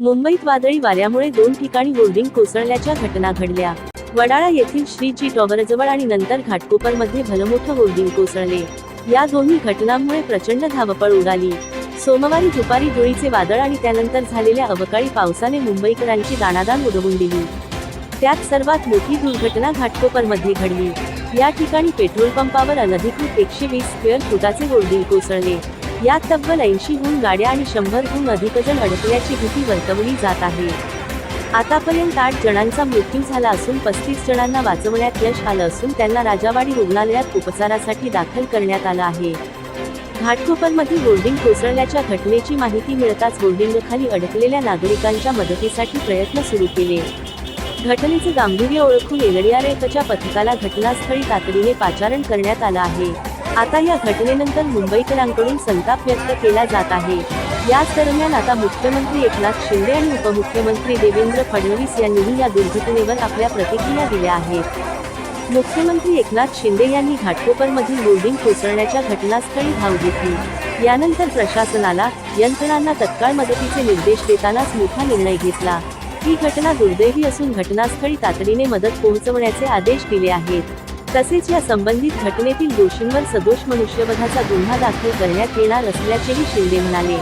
मुंबईत वादळी वाऱ्यामुळे दोन ठिकाणी होर्डिंग कोसळल्याच्या घटना घडल्या. वडाळा येथील श्रीजी टॉवरजवळ आणि नंतर घाटकोपरमध्ये भलमोठं होर्डिंग कोसळले. या दोन्ही घटनांमुळे प्रचंड धावपळ उडाली. सोमवारी दुपारी धुळीचे वादळ आणि त्यानंतर झालेल्या अवकाळी पावसाने मुंबईकरांची दाणादाण उडवून दिली. त्यात सर्वात मोठी दुर्घटना घाटकोपरमध्ये घडली. या ठिकाणी पेट्रोल पंपावर अनधिकृत एकशे वीस स्क्वेअर फुटाचे होर्डिंग कोसळले. यात तब्बल ऐंशीहून गाड्या आणि शंभरहून अधिकजण अडकल्याची भीती वर्तवली जात आहे. आतापर्यंत आठ जणांचा मृत्यू झाला असून पस्तीस जणांना वाचवण्यात यश आलं असून त्यांना राजावाडी रुग्णालयात उपचारासाठी दाखल करण्यात आलं आहे. घाटकोपरमधील बोर्डिंग कोसळल्याच्या घटनेची माहिती मिळताच होर्डिंगखाली अडकलेल्या नागरिकांच्या मदतीसाठी प्रयत्न सुरू केले. घटनेचे गांभीर्य ओळखून एनडीआरएफच्या पथकाला घटनास्थळी तातडीने पाचारण करण्यात आलं आहे. आता या घटनेनंतर मुंबईकरांकडून संताप व्यक्त केला जात आहे. याच दरम्यान आता मुख्यमंत्री एकनाथ शिंदे आणि उपमुख्यमंत्री देवेंद्र फडणवीस यांनीही या दुर्घटनेवर आपल्या प्रतिक्रिया दिल्या आहेत. मुख्यमंत्री एकनाथ शिंदे यांनी घाटकोपरमधील बोर्डिंग कोसळण्याच्या घटनास्थळी धाव घेतली. यानंतर प्रशासनाला यंत्रणांना तत्काळ मदतीचे निर्देश देतानाच मोठा निर्णय घेतला. ही घटना दुर्दैवी असून घटनास्थळी तातडीने मदत पोहोचवण्याचे आदेश दिले आहेत. तसेच या संबंधित घटनेतील दोषींवर सदोष मनुष्यवधाचा गुन्हा दाखल करण्यात येणार असल्याचेही शिंदे म्हणाले.